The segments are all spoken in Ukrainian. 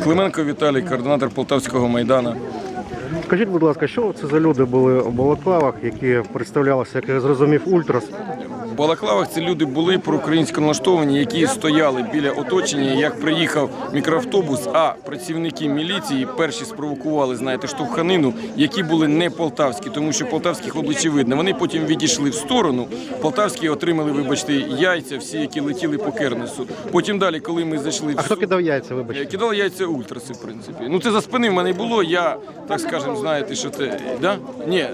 Клименко Віталій, координатор Полтавського майдану. Скажіть, будь ласка, що це за люди були у Балаклавах, які представлялися, як я зрозумів, ультрас? В Балаклавах ці люди були проукраїнсько налаштовані, які стояли біля оточення. Як приїхав мікроавтобус, а працівники міліції перші спровокували, знаєте, штовханину, які були не полтавські, тому що полтавських обличчя видно. Вони потім відійшли в сторону. Полтавські отримали, вибачте, яйця, всі, які летіли по Кернесу. Потім далі, коли ми зайшли А хто кидав яйця, Е, вибачте? Кидали яйця ультраси, в принципі. Ну це за спини в мене було. Я так скажем, знаєте, що це да? Ні.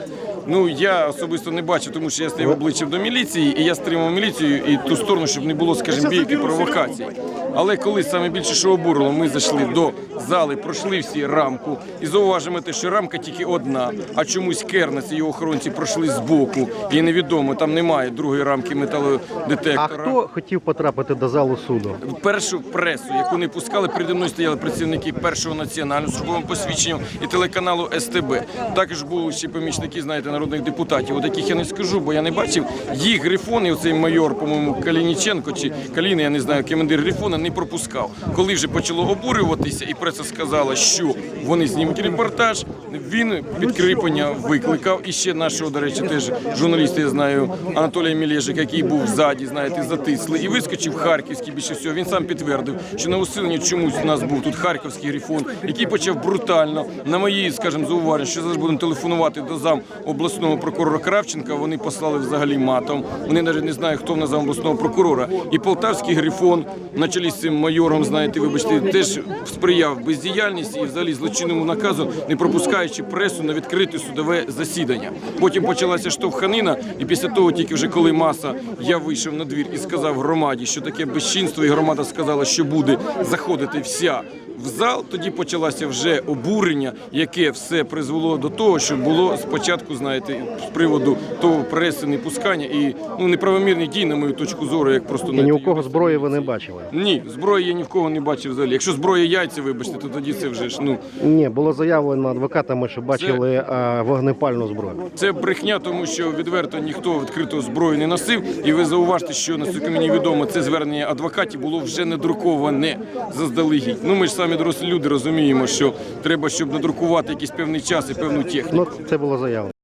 Ну я особисто не бачив, тому що я стояв обличчям до міліції, і я стримав міліцію і ту сторону, щоб не було, скажімо, бійки провокацій. Але коли саме більше що обурило, ми зайшли до зали, пройшли всі рамку і зауважимо те, що рамка тільки одна, а чомусь Кернес і його охоронці пройшли збоку. І невідомо, там немає другої рамки А металодетектора. хто хотів потрапити до залу суду? Першу пресу, яку не пускали, переді мною стояли працівники першого національного службового посвідчення і телеканалу СТБ. Також були ще помічники, знаєте, народних депутатів. От яких я не скажу, бо я не бачив. Їх грифон, і оцей майор, по-моєму, Калініченко чи Каліна, я не знаю, командир грифона, не пропускав. Коли вже почало обурюватися, і преса сказала, що вони знімуть репортаж. Він підкріплення викликав. І ще нашого, до речі, теж журналіста, я знаю, Анатолія Мілєжик, який був ззаді, знаєте, затисли, і вискочив харківський більше всього. Він сам підтвердив, що на усиленні чомусь у нас був тут харківський грифон, який почав брутально на мої, скажімо, зауваження, що зараз будемо телефонувати до зам обласного прокурора Кравченка. Вони послали взагалі матом. Вони навіть не знають, хто в нас зам обласного прокурора. І полтавський грифон, на чолі з цим майором, знаєте, вибачте, теж сприяв бездіяльності і взагалі злочинному наказу, не пропускаючи пресу на відкрите судове засідання. Потім почалася штовханина, і після того, тільки вже коли маса, я вийшов на двір і сказав громаді, що таке безчинство, і громада сказала, що буде заходити вся. В зал тоді почалося вже обурення, яке все призвело до того, що було спочатку, знаєте, з приводу того преси не пускання і ну неправомірні дії, на мою точку зору, як просто І ні у кого зброї ви не бачили? ні, зброї я ні в кого не бачив взагалі. Якщо зброя яйця, вибачте, то тоді це вже ж ну Ні, було заявлено адвокатами, що бачили а, вогнепальну зброю. це брехня, тому що відверто ніхто відкрито зброю не носив. І ви зауважте, що наскільки мені відомо, це звернення адвокатів було вже надруковане заздалегідь. Ну ми ж самі дорослі люди розуміємо, що треба, щоб надрукувати якийсь певний час і певну техніку. Ну, це було заявлено.